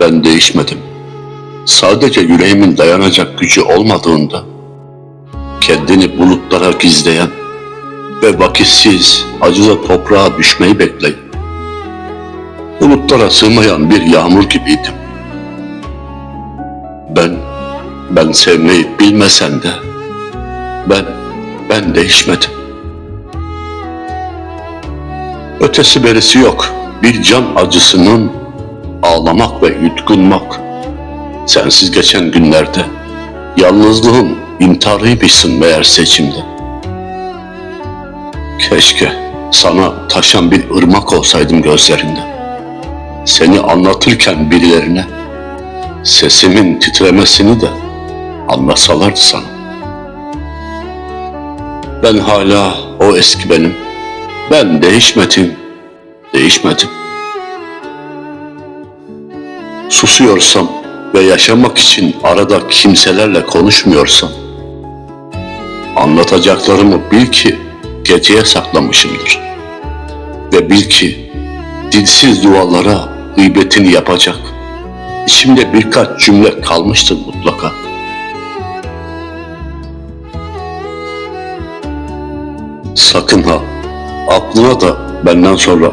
Ben değişmedim. Sadece yüreğimin dayanacak gücü olmadığında kendini bulutlara gizleyen ve vakitsiz acıda toprağa düşmeyi bekleyen bulutlara sığmayan bir yağmur gibiydim. Ben, ben sevmeyi bilmesen de ben, ben değişmedim. Ötesi berisi yok. Bir can acısının ağlamak ve yutkunmak. Sensiz geçen günlerde yalnızlığın intiharıymışsın meğer seçimde. Keşke sana taşan bir ırmak olsaydım gözlerinde. Seni anlatırken birilerine sesimin titremesini de anlasalardı sana. Ben hala o eski benim. Ben değişmedim, değişmedim. Susuyorsam ve yaşamak için arada kimselerle konuşmuyorsam, anlatacaklarımı bil ki geceye saklamışımdır. Ve bil ki dilsiz dualara gıybetini yapacak, içimde birkaç cümle kalmıştır mutlaka. Sakın ha, aklına da benden sonra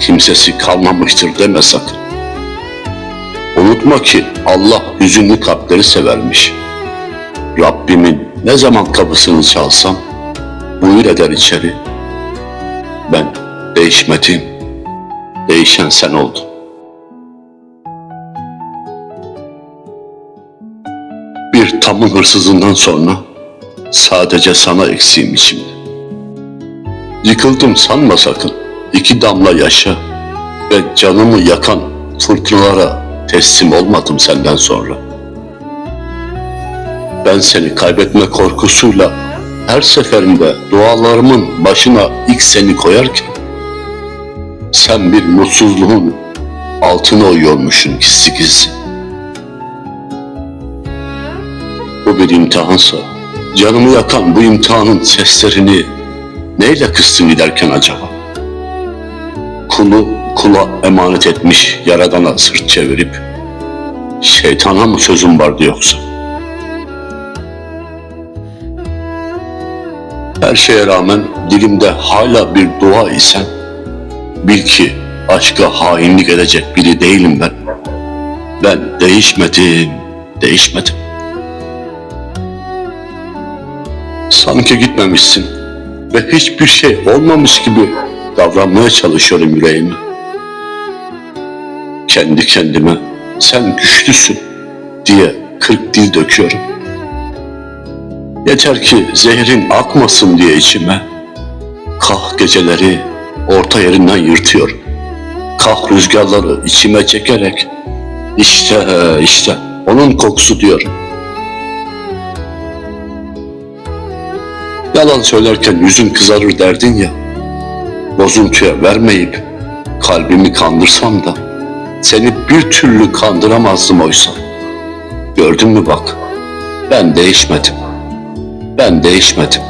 kimsesi kalmamıştır deme sakın. Unutma ki Allah hüzünlü kalpleri severmiş. Rabbimin ne zaman kapısını çalsam buyur eder içeri. Ben değişmedim, değişen sen oldun. Bir tamın hırsızından sonra sadece sana eksiğim içimde. Yıkıldım sanma sakın. İki damla yaşa ve canımı yakan fırtınalara teslim olmadım senden sonra. Ben seni kaybetme korkusuyla her seferinde dualarımın başına ilk seni koyarken sen bir mutsuzluğun altına uyuyormuşsun gizli gizli. Bu bir imtihansa canımı yakan bu imtihanın seslerini neyle kıstın giderken acaba? Kulu kula emanet etmiş yaradana sırt çevirip şeytana mı sözüm vardı yoksa? Her şeye rağmen dilimde hala bir dua isen bil ki aşka hainlik edecek biri değilim ben. Ben değişmedim, değişmedim. Sanki gitmemişsin ve hiçbir şey olmamış gibi davranmaya çalışıyorum yüreğime. Kendi kendime sen güçlüsün diye kırk dil döküyorum. Yeter ki zehrin akmasın diye içime. Kah geceleri orta yerinden yırtıyorum. Kah rüzgarları içime çekerek işte işte onun kokusu diyorum. Yalan söylerken yüzün kızarır derdin ya. Bozuntuya vermeyip kalbimi kandırsam da seni bir türlü kandıramazdım oysa. Gördün mü bak, ben değişmedim. Ben değişmedim.